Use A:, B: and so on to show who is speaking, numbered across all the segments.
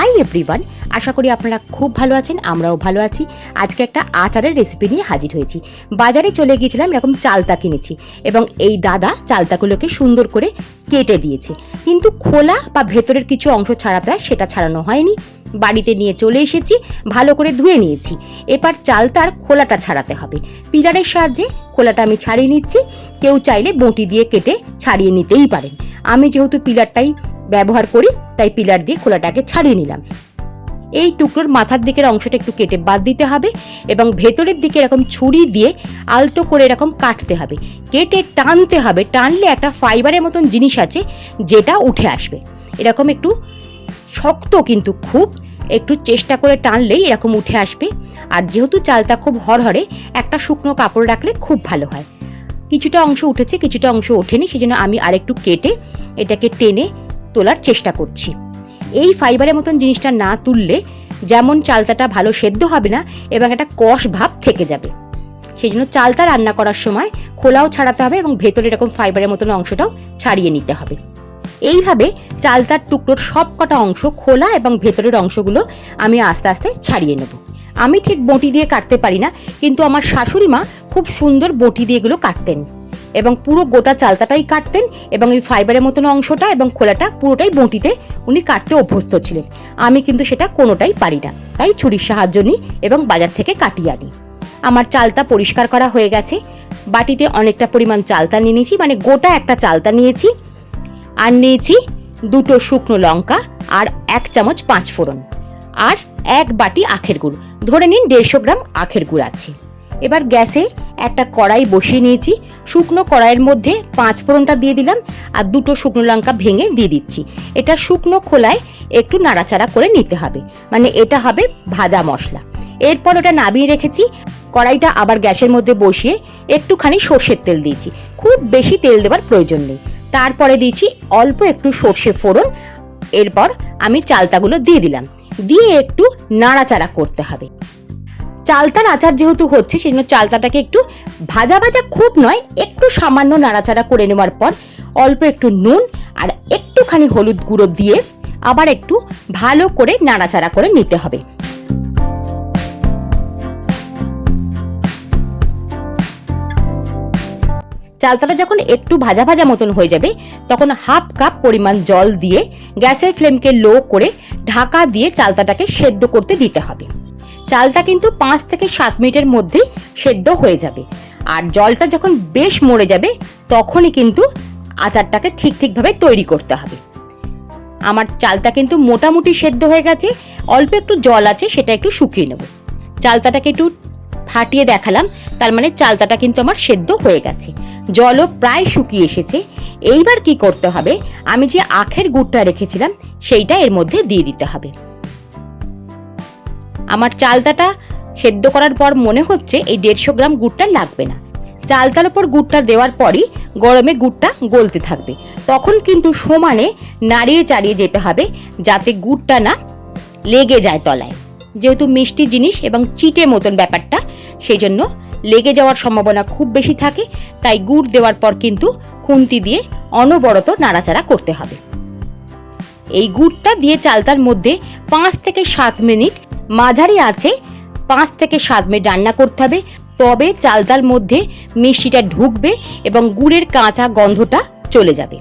A: Hi everyone আশা করি আপনারা খুব ভালো আছেন, আমরাও ভালো আছি। আজকে একটা আচারের রেসিপি নিয়ে হাজির হয়েছি। বাজারে চলে গিয়েছিলাম এরকম চালতা কিনেছি এবং এই দাদা চালতাগুলোকে সুন্দর করে কেটে দিয়েছে। কিন্তু খোলা বা ভেতরের কিছু অংশ ছাড়াতে সেটা ছাড়ানো হয়নি। বাড়িতে নিয়ে চলে এসেছি, ভালো করে ধুয়ে নিয়েছি। এবার চালতার খোলাটা ছাড়াতে হবে। পিলারের সাহায্যে খোলাটা আমি ছাড়িয়ে নিচ্ছি। কেউ চাইলে বঁটি দিয়ে কেটে ছাড়িয়ে নিতেই পারেন। আমি যেহেতু পিলারটাই ব্যবহার করি তাই পিলার দিয়ে খোলাটাকে ছাড়িয়ে নিলাম। এই টুকরোর মাথার দিকের অংশটা একটু কেটে বাদ দিতে হবে এবং ভেতরের দিকে এরকম ছুরি দিয়ে আলতো করে এরকম কাটতে হবে। কেটে টানতে হবে, টানলে একটা ফাইবারের মতন জিনিস আছে যেটা উঠে আসবে। এরকম একটু শক্ত কিন্তু খুব একটু চেষ্টা করে টানলেই এরকম উঠে আসবে। আর যেহেতু চালটা খুব হরহরে, একটা শুকনো কাপড় রাখলে খুব ভালো হয়। কিছুটা অংশ উঠেছে, কিছুটা অংশ ওঠেনি, সেজন্য আমি আরেকটু কেটে এটাকে টেনে তোলার চেষ্টা করছি। এই ফাইবারের মতন জিনিসটা না তুললে যেমন চালতাটা ভালো সেদ্ধ হবে না, এবং একটা কষ ভাব থেকে যাবে। সেই জন্য চালতা রান্না করার সময় খোলাও ছাড়াতে হবে এবং ভেতরে এরকম ফাইবারের মতন অংশটাও ছাড়িয়ে নিতে হবে। এইভাবে চালতার টুকরোর সব কটা অংশ খোলা এবং ভেতরের অংশগুলো আমি আস্তে আস্তে ছাড়িয়ে নেব। আমি ঠিক বঁটি দিয়ে কাটতে পারি না, কিন্তু আমার শাশুড়ি মা খুব সুন্দর বঁটি দিয়ে এগুলো কাটতেন। এবং পুরো গোটা চালতাটাই কাটতেন এবং এই ফাইবারের মতন অংশটা এবং খোলাটা পুরোটাই বঁটিতে উনি কাটতে অভ্যস্ত ছিলেন। আমি কিন্তু সেটা কোনোটাই পারি না। তাই ছুরির সাহায্য নিই এবং বাজার থেকে কাটিয়ে আনি। আমার চালতা পরিষ্কার করা হয়ে গেছে। বাটিতে অনেকটা পরিমাণ চালতা নিয়ে নিয়েছি মানে গোটা একটা চালতা নিয়েছি। আর নিয়েছি দুটো শুকনো লঙ্কা আর এক চামচ পাঁচ ফোড়ন। আর এক বাটি আখের গুড়। ধরে নিন দেড়শো গ্রাম আখের গুড় আছে। এবার গ্যাসে একটা কড়াই বসিয়ে নিয়েছি। শুকনো কড়াইয়ের মধ্যে পাঁচ ফোড়নটা দিয়ে দিলাম আর দুটো শুকনো লঙ্কা ভেঙে দিয়ে দিচ্ছি। এটা শুকনো খোলায় একটু নাড়াচাড়া করে নিতে হবে। মানে এটা হবে ভাজা মশলা। এরপর ওটা নামিয়ে রেখেছি। কড়াইটা আবার গ্যাসের মধ্যে বসিয়ে একটুখানি সর্ষের তেল দিয়েছি। খুব বেশি তেল দেওয়ার প্রয়োজন নেই। তারপরে দিয়েছি অল্প একটু সর্ষে ফোড়ন। এরপর আমি চালতাগুলো দিয়ে দিলাম। দিয়ে একটু নাড়াচাড়া করতে হবে। চালতার আচার যেহেতু হচ্ছে, সেই জন্য চালতাটাকে একটু ভাজা ভাজা খুব নয়, একটু সামান্য নাড়াচাড়া করে নেওয়ার পর অল্প একটু নুন আর একটুখানি হলুদ গুঁড়ো দিয়ে আবার একটু ভালো করে নাড়াচাড়া করে নিতে হবে। চালতাটা যখন একটু ভাজা ভাজা মতন হয়ে যাবে, তখন হাফ কাপ পরিমাণ জল দিয়ে গ্যাসের ফ্লেমকে লো করে ঢাকা দিয়ে চালতাটাকে সেদ্ধ করতে দিতে হবে। চালটা কিন্তু পাঁচ থেকে সাত মিনিটের মধ্যেই সেদ্ধ হয়ে যাবে। আর জলটা যখন বেশ মরে যাবে, তখনই কিন্তু আচারটাকে ঠিক ঠিকভাবে তৈরি করতে হবে। আমার চালটা কিন্তু মোটামুটি সেদ্ধ হয়ে গেছে, অল্প একটু জল আছে, সেটা একটু শুকিয়ে নেব। চালতাটাকে একটু ফাটিয়ে দেখালাম, তার মানে চালতাটা কিন্তু আমার সেদ্ধ হয়ে গেছে। জলও প্রায় শুকিয়ে এসেছে। এইবার কি করতে হবে, আমি যে আখের গুড়টা রেখেছিলাম, সেইটা এর মধ্যে দিয়ে দিতে হবে। আমার চালতাটা সেদ্ধ করার পর মনে হচ্ছে এই দেড়শো গ্রাম গুড়টা লাগবে না। চালতার ওপর গুড়টা দেওয়ার পরই গরমে গুড়টা গলতে থাকবে। তখন কিন্তু সমানে নাড়িয়ে চাড়িয়ে যেতে হবে যাতে গুড়টা না লেগে যায় তলায়। যেহেতু মিষ্টি জিনিস এবং চিটে মতন ব্যাপারটা সেই জন্য লেগে যাওয়ার সম্ভাবনা খুব বেশি থাকে, তাই গুড় দেওয়ার পর কিন্তু খুন্তি দিয়ে অনবরত নাড়াচাড়া করতে হবে। এই গুড়টা দিয়ে চালতার মধ্যে পাঁচ থেকে সাত মিনিট মাঝারি আছে, পাঁচ থেকে সাত মিনিট রান্না করতে হবে। তবে চালতার মধ্যে মিষ্টিটা ঢুকবে এবং গুড়ের কাঁচা গন্ধটা চলে যাবে।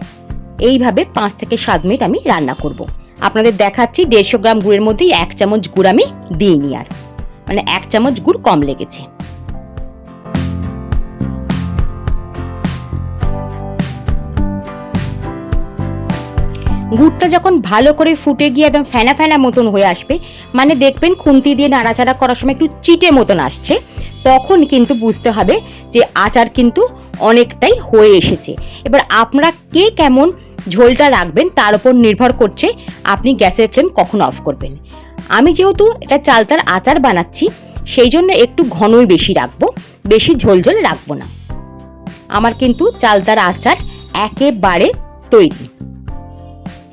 A: এইভাবে পাঁচ থেকে সাত মিনিট আমি রান্না করব। আপনাদের দেখাচ্ছি দেড়শো গ্রাম গুড়ের মধ্যে এক চামচ গুড় আমি দিইনি আর। মানে এক চামচ গুড় কম লেগেছে। গুড়টা যখন ভালো করে ফুটে গিয়ে একদম ফেনা ফেনা মতন হয়ে আসবে মানে দেখবেন খুন্তি দিয়ে নাড়াচাড়া করার সময় একটু চিটে মতন আসছে, তখন কিন্তু বুঝতে হবে যে আচার কিন্তু অনেকটাই হয়ে এসেছে। এবার আপনারা কে কেমন ঝোলটা রাখবেন তার উপর নির্ভর করছে আপনি গ্যাসের ফ্লেম কখন অফ করবেন। আমি যেহেতু এটা চালতার আচার বানাচ্ছি, সেই জন্য একটু ঘনই বেশি রাখব, বেশি ঝোল ঝোল রাখব না। আমার কিন্তু চালতার আচার একেবারে তৈরি।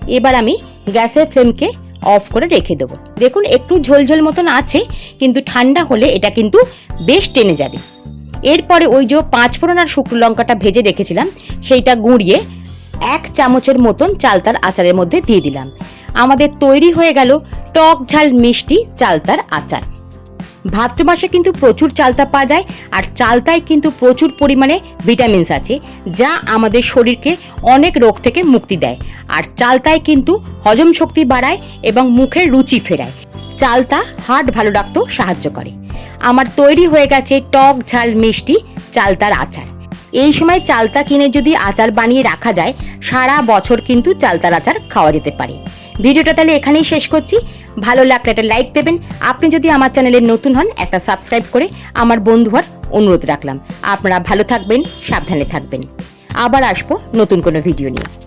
A: এবার আমি গ্যাসের ফ্লেমকে অফ করে রেখে দেবো। দেখুন, একটু ঝোলঝোল মতন আছে, কিন্তু ঠান্ডা হলে এটা কিন্তু বেশ টেনে যাবে। এরপরে ওই যে পাঁচ ফোড়ন আর শুকনো লঙ্কাটা ভেজে রেখেছিলাম, সেইটা গুঁড়িয়ে এক চামচের মতন চালতার আচারের মধ্যে দিয়ে দিলাম। আমাদের তৈরি হয়ে গেল টক ঝাল মিষ্টি চালতার আচার। ভাদ্র মাসে কিন্তু প্রচুর চালতা পাওয়া যায়, আর চালতায় কিন্তু প্রচুর পরিমাণে ভিটামিনস আছে, যা আমাদের শরীরকে অনেক রোগ থেকে মুক্তি দেয়। আর চালতায় কিন্তু হজম শক্তি বাড়ায় এবং মুখের রুচি ফেরায়। চালতা হার্ট ভালো রাখতেও সাহায্য করে। আমার তৈরি হয়ে গেছে টক ঝাল মিষ্টি চালতার আচার। এই সময় চালতা কিনে যদি আচার বানিয়ে রাখা যায়, সারা বছর কিন্তু চালতার আচার খাওয়া যেতে পারে। ভিডিওটা তাহলে এখানেই শেষ করছি। ভালো লাগলে একটা লাইক দেবেন। আপনি যদি আমার চ্যানেলে নতুন হন, একটা সাবস্ক্রাইব করে আমার বন্ধু হওয়ার অনুরোধ রাখলাম। আপনারা ভালো থাকবেন, সাবধানে থাকবেন। আবার আসব নতুন কোনো ভিডিও নিয়ে।